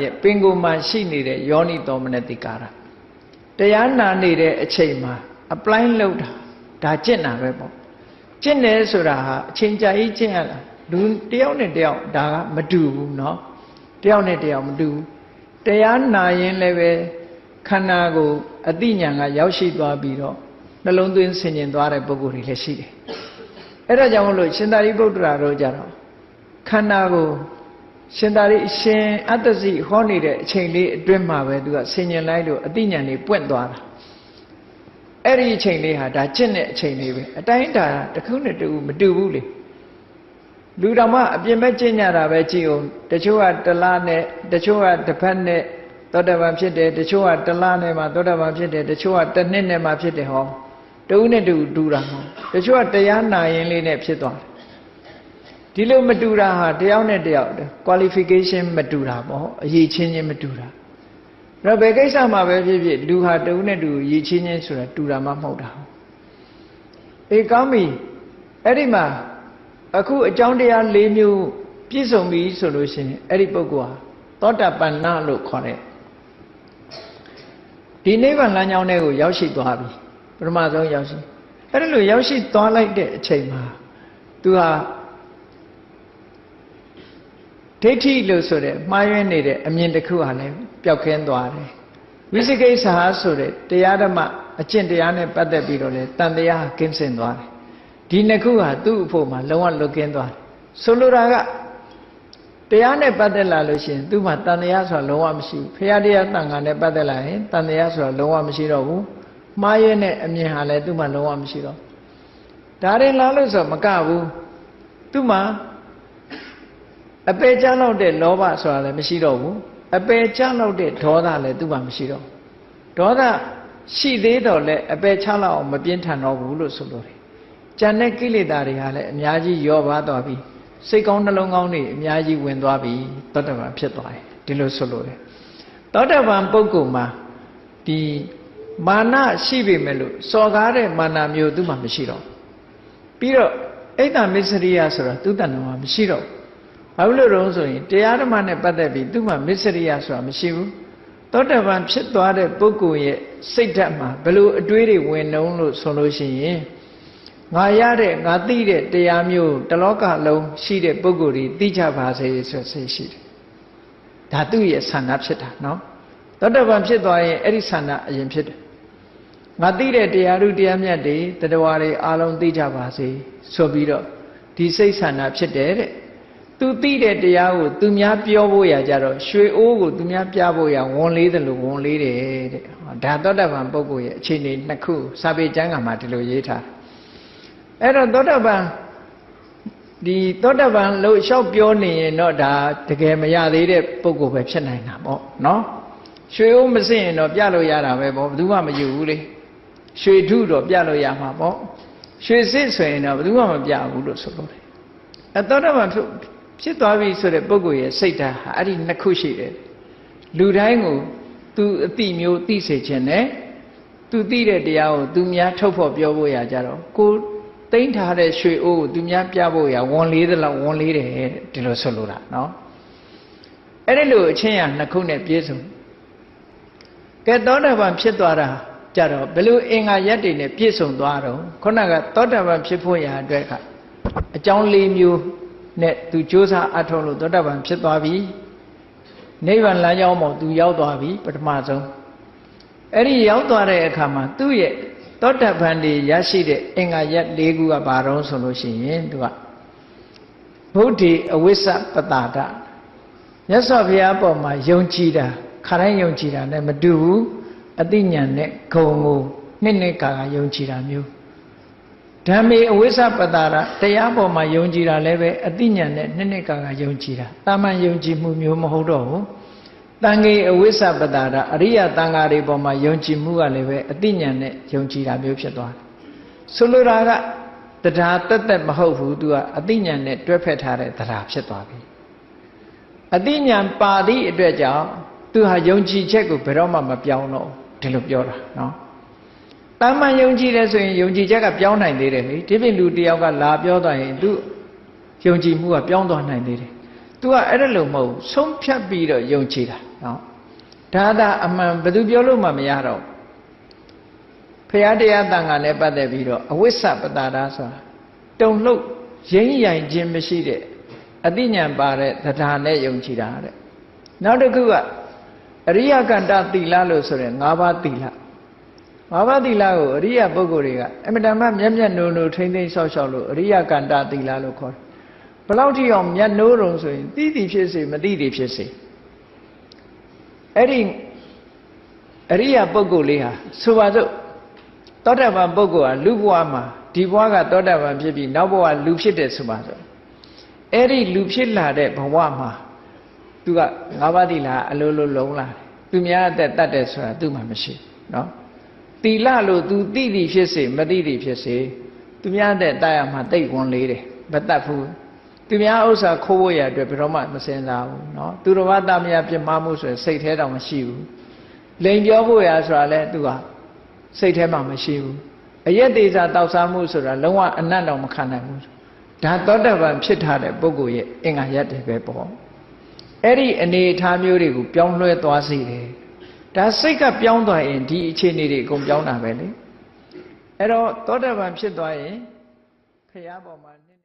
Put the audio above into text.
ရဲ့ပင်ကိုယ်မှာရှိနေတဲ့ယောနိတော်မနတိကာရတရားနာနေတဲ့အချိန်မှာ apply လုပ်တာဒါကျင့်တာပဲပေါ့ကျင့်တယ်ဆိုတာဟာအချိန်ကြာကြီးကျင့်ရတာလူတယောက်နဲ့တယောက်ဒါကမတူဘူးเนาะတယောက်နဲ့တယောက်မတူဘူးတရားနာရင်လည်းပဲခန္ဓာကိုယ်အတိညာဏ်ကရောက်ရှိသွားပြီးတော့နှလုံးသွင်းဆင်ញင်သွားတဲ့ပုဂ္ဂိုလ်တွေလည်းရှိတယ်အဲ့ဒါကြောင့်မလို့ရှင်သာရိပုတ္တရာတို့ကြတော့ခန္ဓာကိုယ် ရှင်သာရိအရှင်အတ္တစီဟောနေတဲ့အချိန်လေးအတွင်းမှာပဲသူကဆင်ញင်လိုက်လို့အတိညာဏ်တွေပွင့်သွားတာအဲ့ဒီအချိန်လေးဟာဒါကျင့်တဲ့အချိန်လေးပဲအတိုင်းတာတစ်ခုနဲ့တစ်ခုမတူဘူးလေလူတော်မှအပြင်ဘက်ကျင့်ကြတာပဲကြည့်အောင်တချို့ကတလားနဲ့တချို့ကတစ်ဖက်နဲ့သောတပန်ဖြစ်တယ်တချို့ကတလားနဲ့မှသောတပန်ဖြစ်တယ်တချို့ကတစ်နှစ်နဲ့မှဖြစ်တယ်ဟောတဦးနဲ့တူတူတာဟောတချို့ကတရားနာရင်လေးနဲ့ဖြစ်သွားတယ် ဒီလိုမတူတာဟာတယောက်နဲ့တယောက် qualification မတူတာပေါ့အရေးချင်းချင်းမတူတာအဲ့တော့ဘယ်ကိစ္စမှာပဲဖြစ်ဖြစ်လူဟာတဦးနဲ့တူရည်ချင်းချင်းဆိုတာတူတာမှမဟုတ်တာအေးကောင်းပြီအဲ့ဒီမှာအခုအကြောင်းတရား၄မျိုးပြည့်စုံပြီဆိုလို့ရှိရင်အဲ့ဒီပုဂ္ဂိုလ်ဟာသောတာပန်နလို့ခေါ်တဲ့ဒီနိဗ္ဗာန်လမ်းကြောင်းထဲကိုရောက်ရှိသွားပြီပထမဆုံးရောက်ရှိအဲ့ဒီလိုရောက်ရှိသွားလိုက်တဲ့အချိန်မှာသူဟာ ဒိဋ္ဌိလို့ဆိုတဲ့မှားယွင်းနေတဲ့အမြင်တစ်ခုဟာလည်းပျောက်ကင်းသွားတယ်ဝိသိကိစ္စဟာဆိုတဲ့တရားဓမ္မအကျင့်တရားနဲ့ပတ်သက်ပြီးတော့လေတန်တရားကင်းစင်သွားတယ်ဒီနှစ်ခုဟာသူ့အဖို့မှာလုံးဝလွတ်ကင်းသွားတယ်ဆိုလိုတာကတရားနဲ့ပတ်သက်လာလို့ရှိရင်သူ့မှာတန်တရားဆိုတာလုံးဝမရှိဘူးဖရာတရားတန်ခါနဲ့ပတ်သက်လာရင်တန်တရားဆိုတာလုံးဝမရှိတော့ဘူးမှားရဲ့နဲ့အမြင်ဟာလည်းသူ့မှာလုံးဝမရှိတော့ဒါရင်လာလို့ဆိုမကဘူးသူ့မှာ အပေချလောက်တဲ့လောဘဆိုတာလည်းမရှိတော့ဘူးအပေချလောက်တဲ့ဒေါသလည်းသူ့မှာမရှိတော့ဒေါသရှိသေးတော့လည်းအပေချလောက်အောင်မပြင်းထန်တော့ဘူးလို့ဆိုလိုတယ်ကြံတဲ့ကိလေသာတွေဟာလည်းအများကြီးယောပါသွားပြီစိတ်ကောင်းနှလုံးကောင်းတွေအများကြီးဝင်သွားပြီသောတပန်ဖြစ်သွားတယ်ဒီလိုဆိုလိုတယ်သောတပန်ပုဂ္ဂိုလ်မှာဒီမာနရှိပေမဲ့လို့စော်ကားတဲ့မာနမျိုးသူ့မှာမရှိတော့ပြီးတော့အိတ်တမစ္စရိယဆိုတာသူ့တဏ္ဍာမှာမရှိတော့ဘာ လို့လဲတော့ဆိုရင်တရားဓမ္မနဲ့ပတ်သက်ပြီးသူ့မှာမစ္စရိယဆိုတာမရှိဘူးသောတပန်ဖြစ်သွားတဲ့ပုဂ္ဂိုလ်ရဲ့စိတ်ဓာတ်မှာဘလို့အတွေးတွေဝင်နှုံးလို့ဆိုလို့ရှိရင်ငါရတဲ့ငါသိတဲ့တရားမျိုးတလောကလုံးရှိတဲ့ပုဂ္ဂိုလ်တွေသိကြပါစေဆိုစိတ်ရှိတယ်ဒါသူ့ရဲ့ဆန္ဒဖြစ်တာနော်သောတပန်ဖြစ်သွားရင်အဲ့ဒီဆန္ဒအရင်ဖြစ်တယ်ငါသိတဲ့တရားဥတရားမြတ်တွေတရားတွေအားလုံးသိကြပါစေဆိုပြီးတော့ဒီစိတ်ဆန္ဒဖြစ်တယ်တဲ့ သူသိတဲ့တရားကိုသူများပြောဖို့ရကြတော့ရွှေအိုးကိုသူများပြဖို့ရဝန်လေးတယ်လို့ဝန်လေးတယ်တဲ့ဒါသောတပန်ပုဂ္ဂိုလ်ရဲ့အခြေအနေနှစ်ခုစာပေကျမ်းကမှာဒီလိုရေးထားအဲ့တော့သောတပန်ဒီသောတပန်လို့လျှောက်ပြောနေရင်တော့ဒါတကယ်မရသေးတဲ့ပုဂ္ဂိုလ်ပဲဖြစ်နိုင်တာပေါ့နော်ရွှေအိုးမစင်ရင်တော့ပြလို့ရတာပဲပေါ့ဘယ်သူမှမယူဘူးလေရွှေထုတော့ပြလို့ရမှာပေါ့ရွှေစစ်ဆိုရင်တော့ဘယ်သူမှမပြဘူးလို့ဆိုလို့တယ်အဲသောတပန် ဖြစ်သွားပြီဆိုတဲ့ပုဂ္ဂိုလ်ရဲ့စိတ်ဓာတ်ဟာအဲ့ဒီနှစ်ခုရှိတယ်လူတိုင်းကိုသူအတိမျိုးသိစေခြင်းနဲ့သူသိတဲ့တရားကိုသူများထုတ်ဖို့ပြောဖို့ရကြတော့ကိုတိမ့်ထားတဲ့ရွှေအိုးကိုသူများပြဖို့ရဝန်လေးသလောက်ဝန်လေးတယ်ဒီလိုဆိုလိုတာနော်အဲ့ဒီလိုအချင်းရနှစ်ခုနဲ့ပြည့်စုံကဲသောတာပန်ဖြစ်သွားတာကြတော့ဘယ်လိုအင်္ဂါရက်တွေနဲ့ပြည့်စုံသွားတော့ခုနကသောတာပန်ဖြစ်ဖို့ရာအတွက်က အကြောင်း၄မျိုး နဲ့သူစ조사အထောက်လို့သောတာပန်ဖြစ်သွားပြီနိဗ္ဗာန်လမ်းကြောင်းပေါ်သူရောက်သွားပြီပထမဆုံးအဲ့ဒီရောက်သွားတဲ့အခါမှာသူ့ရဲ့သောတာပန်တွေရရှိတဲ့အင်္ဂါရက်၄ခုကဘာတော့ဆိုလို့ရှိရင်သူကဗုဒ္ဓေအဝိစ္စပတာဒမြတ်စွာဘုရားပေါ်မှာယုံကြည်တာခါတိုင်းယုံကြည်တာနဲ့မတူဘူးအသိဉာဏ်နဲ့ဂုံကိုနှစ်နှစ်ကာကယုံကြည်တာမျိုး ဓမ္မေအဝိစ္စပတာရတရားပေါ်မှာယုံကြည်တာလည်းပဲအသိဉာဏ်နဲ့နှစ်နှစ်ကာကယုံကြည်တာတာမန်ယုံကြည်မှုမျိုးမဟုတ်တော့ဘူးတန်ခေအဝိစ္စပတာရအရိယတန်ဃာတွေပေါ်မှာယုံကြည်မှုကလည်းပဲအသိဉာဏ်နဲ့ယုံကြည်တာမျိုးဖြစ်သွားတယ်ဆိုလိုတာကတရားတက်တက်မဟုတ်ဘူးသူကအသိဉာဏ်နဲ့တွဲဖက်ထားတဲ့တရားဖြစ်သွားပြီအသိဉာဏ်ပါသည့်အတွက်ကြောင့်သူဟာယုံကြည်ချက်ကိုဘယ်တော့မှမပြောင်းတော့ဒီလိုပြောတာနော် တာမန်ယုံကြည်တယ်ဆိုရင်ယုံကြည်ချက်ကပြောင်းနိုင်သေးတယ်လေဒီပြင်လူတယောက်ကလာပြောသွားရင်သူယုံကြည်မှုကပြောင်းသွားနိုင်သေးတယ် तू ကအဲ့ဒါလို့မဟုတ်ဘူးဆုံးဖြတ်ပြီးတော့ယုံကြည်တာနော်ဒါသာအမှန်ဘယ်သူပြောလို့မှမရတော့ဖရာတရားတန်ခါနဲ့ပတ်သက်ပြီးတော့အဝိစ္စပတာဒါဆိုတာတုံလှုပ်ရင်းရိုင်ခြင်းမရှိတဲ့အသိဉာဏ်ပါတဲ့တရားနဲ့ယုံကြည်တာတဲ့နောက်တစ်ခုကအရိယကန္တသီလလို့ဆိုရင်၅ပါးသီလ ၅ပါးသီလကိုအရိယပုဂ္ဂိုလ်တွေကအမတန်မှမျက်မျက်နှုံနှုံထိမ့်သိမ့်ဆောက်ရှောက်လို့အရိယကန္တသီလလို့ခေါ်တယ်ဘယ်လောက်ထိအောင်မျက်နှိုးတုံဆိုရင်သိသည်ဖြစ်စေမသိသည်ဖြစ်စေအဲ့ဒီအရိယပုဂ္ဂိုလ်လေးဟာဆိုပါစို့သောတာပန်ပုဂ္ဂိုလ်ဟာလူဘဝမှာဒီဘဝကသောတာပန်ဖြစ်ပြီးနောက်ဘဝလူဖြစ်တယ်ဆိုပါစို့အဲ့ဒီလူဖြစ်လာတဲ့ဘဝမှာသူကငါးပါးသီလအလိုလိုလုံးလာတယ်သူများအသက်တတ်တယ်ဆိုတာသူမှမရှိဘူးเนาะ သီလလို့သူသိသည်ဖြစ်စေမသိသည်ဖြစ်စေသူများအသက်တတ်ရမှာတိတ်ဝန်လေးတယ်မတတ်ဘူးသူများဥစ္စာခိုးဖို့ရအတွက်ဘယ်တော့မှမစင်စားဘူးเนาะသူတော်ဘာသားမယားပြစ်မှားမှုဆိုရင်စိတ်ထဲတော့မရှိဘူးလိန်ပြောဖို့ရဆိုတာလဲသူကစိတ်ထဲမှာမရှိဘူးအယက်သေးစားတောက်စားမှုဆိုတာလုံးဝအနတ်တော်မခံနိုင်ဘူးဒါသောတပန်ဖြစ်ထားတဲ့ပုဂ္ဂိုလ်ရဲ့အင်္ဂါရက်တွေပဲပေါ့အဲ့ဒီအနေအထားမျိုးတွေကိုပြောင်းလဲသွားစေတယ် ဒါစိတ်ကပြောင်းသွားရင်ဒီအခြေအနေတွေအကုန်ပြောင်းတာပဲလေအဲ့တော့သောတပန်ဖြစ်သွားရင်ခရပေါ်မှာ